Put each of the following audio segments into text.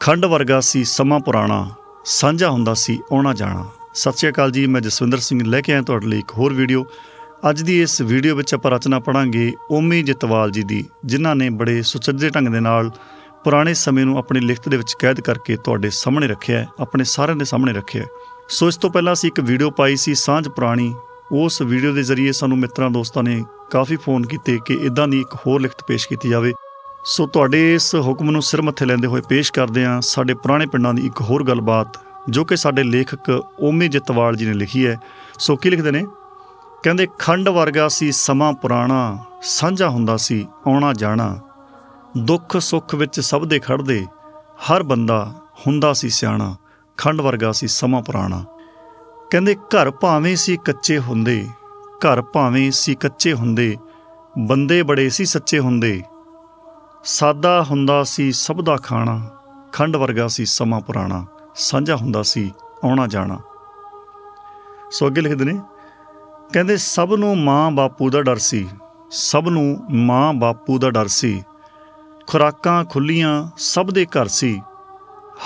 ਖੰਡ ਵਰਗਾ ਸੀ, ਸਮਾਂ ਪੁਰਾਣਾ, ਸਾਂਝਾ ਹੁੰਦਾ ਸੀ, ਆਉਣਾ ਜਾਣਾ। ਸਤਿ ਸ਼੍ਰੀ ਅਕਾਲ ਜੀ, ਮੈਂ ਜਸਵਿੰਦਰ ਸਿੰਘ ਲੈ ਕੇ ਆਇਆ ਤੁਹਾਡੇ ਲਈ ਇੱਕ ਹੋਰ ਵੀਡੀਓ। ਅੱਜ ਦੀ ਇਸ ਵੀਡੀਓ ਵਿੱਚ ਆਪਾਂ ਰਚਨਾ ਪੜਾਂਗੇ ਓਮੀ ਜਤਵਾਲ ਜੀ ਦੀ, ਜਿਨ੍ਹਾਂ ਨੇ ਬੜੇ ਸੁਚੱਜੇ ਢੰਗ ਦੇ ਨਾਲ ਪੁਰਾਣੇ ਸਮੇਂ ਨੂੰ ਆਪਣੀ ਲਿਖਤ ਦੇ ਵਿੱਚ ਕੈਦ ਕਰਕੇ ਤੁਹਾਡੇ ਸਾਹਮਣੇ ਰੱਖਿਆ ਆਪਣੇ ਸਾਰਿਆਂ ਦੇ ਸਾਹਮਣੇ ਰੱਖਿਆ ਸੋ ਇਸ ਤੋਂ ਪਹਿਲਾਂ ਅਸੀਂ ਇੱਕ ਵੀਡੀਓ ਪਾਈ ਸੀ, ਸਾਂਝ ਪੁਰਾਣੀ। ਉਸ ਵੀਡੀਓ ਦੇ ਜ਼ਰੀਏ ਸਾਨੂੰ ਮਿੱਤਰਾਂ, ਦੋਸਤਾਂ ਨੇ ਕਾਫੀ ਫੋਨ ਕੀਤੇ ਕਿ ਇਦਾਂ ਦੀ ਇੱਕ ਹੋਰ ਲਿਖਤ ਪੇਸ਼ ਕੀਤੀ ਜਾਵੇ। ਸੋ ਤੁਹਾਡੇ ਇਸ ਹੁਕਮ ਨੂੰ ਸਿਰ ਮੱਥੇ ਲੈਂਦੇ ਹੋਏ ਪੇਸ਼ ਕਰਦੇ ਹਾਂ ਸਾਡੇ ਪੁਰਾਣੇ ਪਿੰਡਾਂ ਦੀ ਇੱਕ ਹੋਰ ਗੱਲਬਾਤ, ਜੋ ਕਿ ਸਾਡੇ ਲੇਖਕ ਓਮੀ ਜਤਵਾਲ ਜੀ ਨੇ ਲਿਖੀ ਹੈ। ਸੋ ਕੀ ਲਿਖਦੇ ਨੇ? ਕਹਿੰਦੇ, ਖੰਡ ਵਰਗਾ ਸੀ ਸਮਾਂ ਪੁਰਾਣਾ, ਸਾਂਝਾ ਹੁੰਦਾ ਸੀ ਆਉਣਾ ਜਾਣਾ। ਦੁੱਖ ਸੁੱਖ ਵਿੱਚ ਸਭ ਦੇ ਖੜਦੇ ਹਰ ਬੰਦਾ ਹੁੰਦਾ ਸੀ ਸਿਆਣਾ, ਖੰਡ ਵਰਗਾ ਸੀ ਸਮਾਂ ਪੁਰਾਣਾ। ਕਹਿੰਦੇ, ਘਰ ਭਾਵੇਂ ਸੀ ਕੱਚੇ ਹੁੰਦੇ, ਘਰ ਭਾਵੇਂ ਸੀ ਕੱਚੇ ਹੁੰਦੇ, ਬੰਦੇ ਬੜੇ ਸੀ ਸੱਚੇ ਹੁੰਦੇ ਸਾਦਾ ਹੁੰਦਾ ਸੀ ਸਭ ਦਾ ਖਾਣਾ, ਖੰਡ ਵਰਗਾ ਸੀ ਸਮਾਂ ਪੁਰਾਣਾ, ਸਾਂਝਾ ਹੁੰਦਾ ਸੀ ਆਉਣਾ ਜਾਣਾ। ਸੋ ਅੱਗੇ ਲਿਖਦੇ ਨੇ ਕਹਿੰਦੇ ਸਭ ਨੂੰ ਮਾਂ ਬਾਪੂ ਦਾ ਡਰ ਸੀ, ਸਭ ਨੂੰ ਮਾਂ ਬਾਪੂ ਦਾ ਡਰ ਸੀ। ਖੁਰਾਕਾਂ ਖੁੱਲੀਆਂ ਸਭ ਦੇ ਘਰ ਸੀ,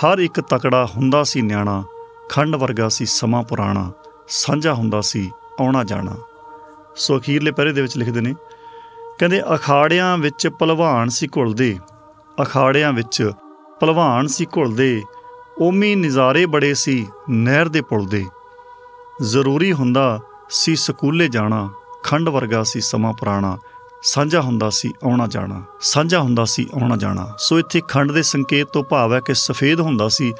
ਹਰ ਇੱਕ ਤਕੜਾ ਹੁੰਦਾ ਸੀ ਨਿਆਣਾ, ਖੰਡ ਵਰਗਾ ਸੀ ਸਮਾਂ ਪੁਰਾਣਾ, ਸਾਂਝਾ ਹੁੰਦਾ ਸੀ ਆਉਣਾ ਜਾਣਾ। ਸੋ ਅਖੀਰਲੇ ਪਹਿਰੇ ਦੇ ਵਿੱਚ ਲਿਖਦੇ ਨੇ ਕਹਿੰਦੇ ਅਖਾੜਿਆਂ ਵਿੱਚ ਭਲਵਾਨ ਸੀ ਘੁਲਦੇ ਅਖਾੜਿਆਂ ਵਿੱਚ ਭਲਵਾਨ ਸੀ ਘੁਲਦੇ ਓਮੀ ਨਜ਼ਾਰੇ ਬੜੇ ਸੀ ਨਹਿਰ ਦੇ ਪੁਲ ਦੇ। ਜ਼ਰੂਰੀ ਹੁੰਦਾ ਸੀ ਸਕੂਲੇ ਜਾਣਾ, ਖੰਡ ਵਰਗਾ ਸੀ ਸਮਾਂ ਪੁਰਾਣਾ। ਸਾਂਝਾ ਹੁੰਦਾ ਸੀ ਆਉਣਾ ਜਾਣਾ, ਸਾਂਝਾ ਹੁੰਦਾ ਸੀ ਆਉਣਾ ਜਾਣਾ। ਸੋ ਇੱਥੇ ਖੰਡ ਦੇ ਸੰਕੇਤ ਤੋਂ ਭਾਵ ਹੈ ਕਿ ਸਫੇਦ ਹੁੰਦਾ ਸੀ।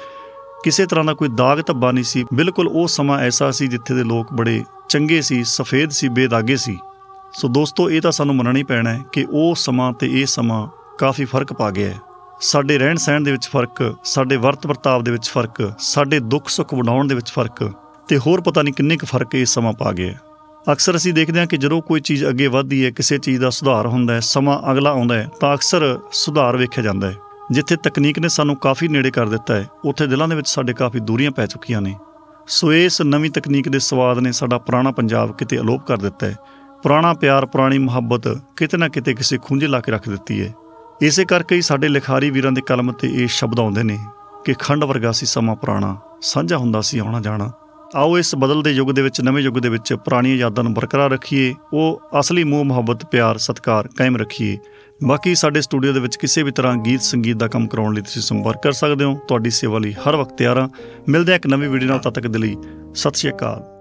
ਕਿਸੇ ਤਰ੍ਹਾਂ ਦਾ ਕੋਈ ਦਾਗ ਧੱਬਾ ਨਹੀਂ ਸੀ। ਬਿਲਕੁਲ ਉਹ ਸਮਾਂ ਐਸਾ ਸੀ ਜਿੱਥੇ ਦੇ ਲੋਕ ਬੜੇ ਚੰਗੇ ਸੀ, ਸਫੇਦ ਸੀ, ਬੇਦਾਗੇ ਸੀ। ਸੋ ਦੋਸਤੋ, ਇਹ ਤਾਂ ਸਾਨੂੰ ਮੰਨਣਾ ਹੀ ਪੈਣਾ ਹੈ ਕਿ ਉਹ ਸਮਾਂ ਤੇ ਇਹ ਸਮਾਂ ਕਾਫੀ ਫ਼ਰਕ ਪਾ ਗਿਆ ਹੈ। ਸਾਡੇ ਰਹਿਣ ਸਹਿਣ ਦੇ ਵਿੱਚ ਫ਼ਰਕ, ਸਾਡੇ ਵਰਤ ਵਰਤਾਵ ਦੇ ਵਿੱਚ ਫ਼ਰਕ, ਸਾਡੇ ਦੁੱਖ ਸੁੱਖ ਵੰਡਾਉਣ ਦੇ ਵਿੱਚ ਫ਼ਰਕ ਤੇ ਹੋਰ ਪਤਾ ਨਹੀਂ ਕਿੰਨੇ ਕੁ ਫ਼ਰਕ ਇਹ ਸਮਾਂ ਪਾ ਗਿਆ ਅਕਸਰ ਅਸੀਂ ਦੇਖਦੇ ਹਾਂ ਕਿ ਜਦੋਂ ਕੋਈ ਚੀਜ਼ ਅੱਗੇ ਵੱਧਦੀ ਹੈ, ਕਿਸੇ ਚੀਜ਼ ਦਾ ਸੁਧਾਰ ਹੁੰਦਾ ਹੈ, ਸਮਾਂ ਅਗਲਾ ਆਉਂਦਾ ਹੈ, ਤਾਂ ਅਕਸਰ ਸੁਧਾਰ ਵੇਖਿਆ ਜਾਂਦਾ ਹੈ। ਜਿੱਥੇ ਤਕਨੀਕ ਨੇ ਸਾਨੂੰ ਕਾਫੀ ਨੇੜੇ ਕਰ ਦਿੱਤਾ ਹੈ, ਉੱਥੇ ਦਿਲਾਂ ਦੇ ਵਿੱਚ ਸਾਡੇ ਕਾਫੀ ਦੂਰੀਆਂ ਪੈ ਚੁੱਕੀਆਂ ਨੇ। ਸੋ ਇਸ ਨਵੀਂ ਤਕਨੀਕ ਦੇ ਸਵਾਦ ਨੇ ਸਾਡਾ ਪੁਰਾਣਾ ਪੰਜਾਬ ਕਿਤੇ ਅਲੋਪ ਕਰ ਦਿੱਤਾ ਹੈ। ਪੁਰਾਣਾ ਪਿਆਰ, ਪੁਰਾਣੀ ਮੁਹੱਬਤ ਕਿਤੇ ਨਾ ਕਿਤੇ ਕਿਸੇ ਖੂੰਜੇ ਲਾ ਕੇ ਰੱਖ ਦਿੱਤੀ ਹੈ ਇਸੇ ਕਰਕੇ ਹੀ ਸਾਡੇ ਲਿਖਾਰੀ ਵੀਰਾਂ ਦੇ ਕਲਮ ਤੇ ਇਹ ਸ਼ਬਦ ਆਉਂਦੇ ਨੇ ਕਿ ਖੰਡ ਵਰਗਾ ਸੀ ਸਮਾਂ ਪੁਰਾਣਾ, ਸਾਂਝਾ ਹੁੰਦਾ ਸੀ ਆਉਣਾ ਜਾਣਾ। ਆਓ ਇਸ ਬਦਲਦੇ ਯੁੱਗ ਦੇ ਵਿੱਚ, ਨਵੇਂ ਯੁੱਗ ਦੇ ਵਿੱਚ ਪੁਰਾਣੀਆਂ ਯਾਦਾਂ ਨੂੰ ਬਰਕਰਾਰ ਰੱਖੀਏ, ਉਹ ਅਸਲੀ ਮੋਹ, ਮੁਹੱਬਤ, ਪਿਆਰ, ਸਤਿਕਾਰ ਕਾਇਮ ਰੱਖੀਏ। ਬਾਕੀ ਸਾਡੇ ਸਟੂਡੀਓ ਦੇ ਵਿੱਚ ਕਿਸੇ ਵੀ ਤਰ੍ਹਾਂ ਗੀਤ ਸੰਗੀਤ ਦਾ ਕੰਮ ਕਰਾਉਣ ਲਈ ਤੁਸੀਂ ਸੰਪਰਕ ਕਰ ਸਕਦੇ ਹੋ। ਤੁਹਾਡੀ ਸੇਵਾ ਲਈ ਹਰ ਵਕਤ ਤਿਆਰ ਹਾਂ। ਮਿਲਦੇ ਹਾਂ ਇੱਕ ਨਵੀਂ ਵੀਡੀਓ ਨਾਲ, ਤਦ ਤੱਕ ਦੇ ਲਈ ਸਤਿ ਸ਼੍ਰੀ ਅਕਾਲ।